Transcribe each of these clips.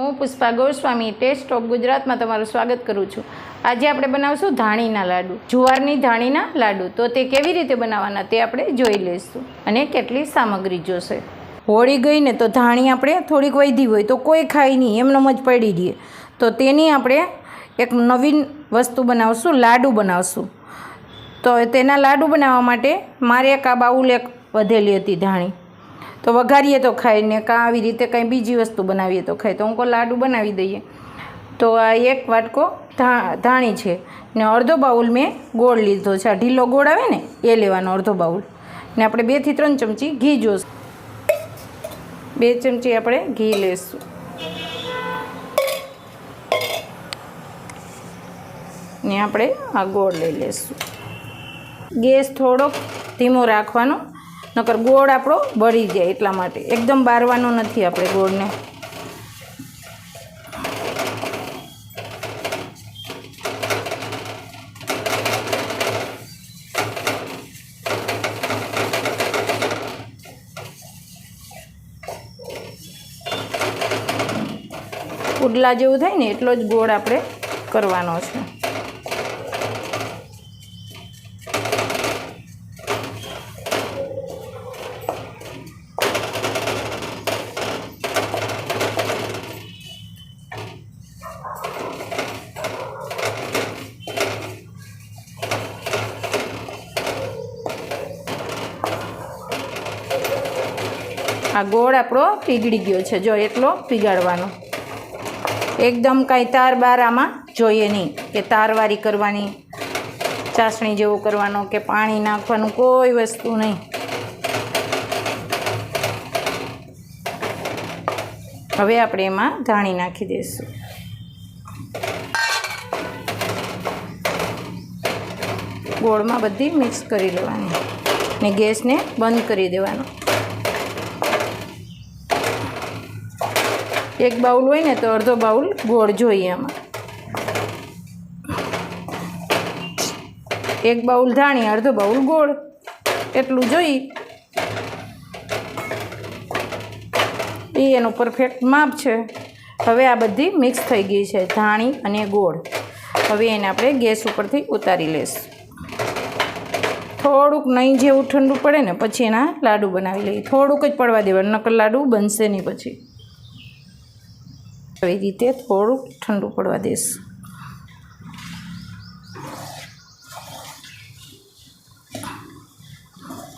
હું Pushpa Goswami test of ગુજરાતમાં તમારું સ્વાગત કરું છું. આજે આપણે બનાવશું ધાણીના લાડુ. જુવારની ધાણીના લાડુ. તો તે કેવી રીતે બનાવવાના તે આપણે જોઈ લઈશું. અને કેટલી સામગ્રી જોશે. હોળી ગઈ ને તો ધાણી આપણે થોડીક વધી હોય તો કોઈ ખાય નહીં એમનેમ જ પડી દઈએ તો તેની આપણે એક નવીન વસ્તુ બનાવશું, લાડુ બનાવશું. તો તેના લાડુ બનાવવા માટે મારે એક આ બાઉલ એક વધેલી હતી ધાણી. તો વઘારીએ તો ખાય ને કાં આવી રીતે કંઈ બીજી વસ્તુ બનાવીએ તો ખાય તો હું કોઈ લાડુ બનાવી દઈએ. તો આ એક વાટકો ધા, ધાણી છે ને અડધો બાઉલ મેં ગોળ લીધો છે. આ ઢીલો ગોળ આવે ને, એ લેવાનો અડધો બાઉલ. ને આપણે બેથી ત્રણ ચમચી ઘી જોઈશે બે ચમચી આપણે ઘી લેશું. ને આપણે આ ગોળ લઈ લેશું. ગેસ થોડોક ધીમો રાખવાનો નકર ગોળ આપણો બળી જાય એટલા માટે. એકદમ બારવાનો નથી આપણે ગોળને. પુડલા જેવું થાય ને એટલો જ ગોળ આપણે કરવાનો છે. આ ગોળ આપણો પીગળી ગયો છે. જો એટલો પીગાડવાનો એકદમ કાંઈ તાર બાર આમાં જોઈએ નહીં કે તારવારી કરવાની, ચાસણી જેવું કરવાનું કે પાણી નાખવાનું, કોઈ વસ્તુ નહીં. હવે આપણે એમાં ધાણી નાખી દઈશું. ગોળમાં બધી મિક્સ કરી લેવાની ને ગેસને બંધ કરી દેવાનો. એક બાઉલ હોય ને તો અડધો બાઉલ ગોળ જોઈએ આમાં. એક બાઉલ ધાણી, અડધો બાઉલ ગોળ. એટલું જોઈ. એ એનું પરફેક્ટ માપ છે. હવે આ બધી મિક્સ થઈ ગઈ છે, ધાણી અને ગોળ. હવે એને આપણે ગેસ ઉપરથી ઉતારી લઈશું થોડુંક નહીં જેવું ઠંડુ પડે ને પછી એના લાડુ બનાવી લઈએ. થોડુંક જ પડવા દેવાનું, નકર લાડુ બનશે નહીં પછી. આવી રીતે થોડુંક ઠંડુ પડવા દઈશ.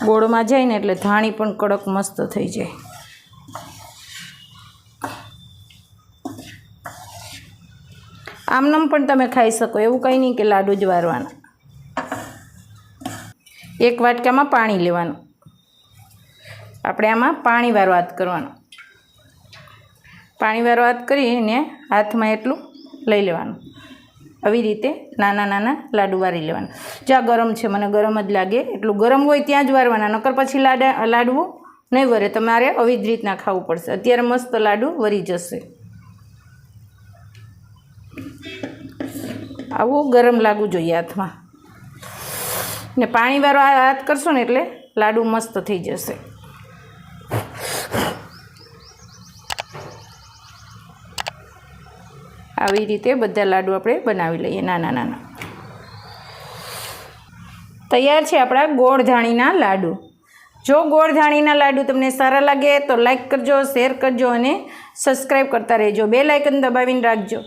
ગોળમાં જાય ને એટલે ધાણી પણ કડક મસ્ત થઈ જાય. આમનામ પણ તમે ખાઈ શકો, એવું કંઈ નહીં કે લાડુ જ વારવાના. એક વાટકામાં પાણી લેવાનું. આપણે આમાં પાણી વારવાત કરવાનું. પાણી વારવાત કરીને હાથમાં એટલું લઈ લેવાનું. આવી રીતે નાના નાના લાડુ વારી લેવાના. જ્યાં ગરમ છે, મને ગરમ જ લાગે. એટલું ગરમ હોય ત્યાં જ વારવાના, નકર પછી લાડા, લાડવું નહીં વરે. તમારે આવી જ રીતના ખાવું પડશે. અત્યારે મસ્ત લાડુ વરી જશે. આવું ગરમ લાગવું જોઈએ હાથમાં. ને પાણી વાળો હાથ કરશો ને એટલે લાડુ મસ્ત થઈ જશે. આવી રીતે બધા લાડુ આપણે બનાવી લઈએ, નાના નાના. તૈયાર છે આપણા ગોળધાણીના લાડુ. જો ગોળધાણીના લાડુ તમને સારા લાગે તો લાઈક કરજો, શેર કરજો અને સબસ્ક્રાઈબ કરતા રહેજો. બે લાઇકન દબાવીને રાખજો.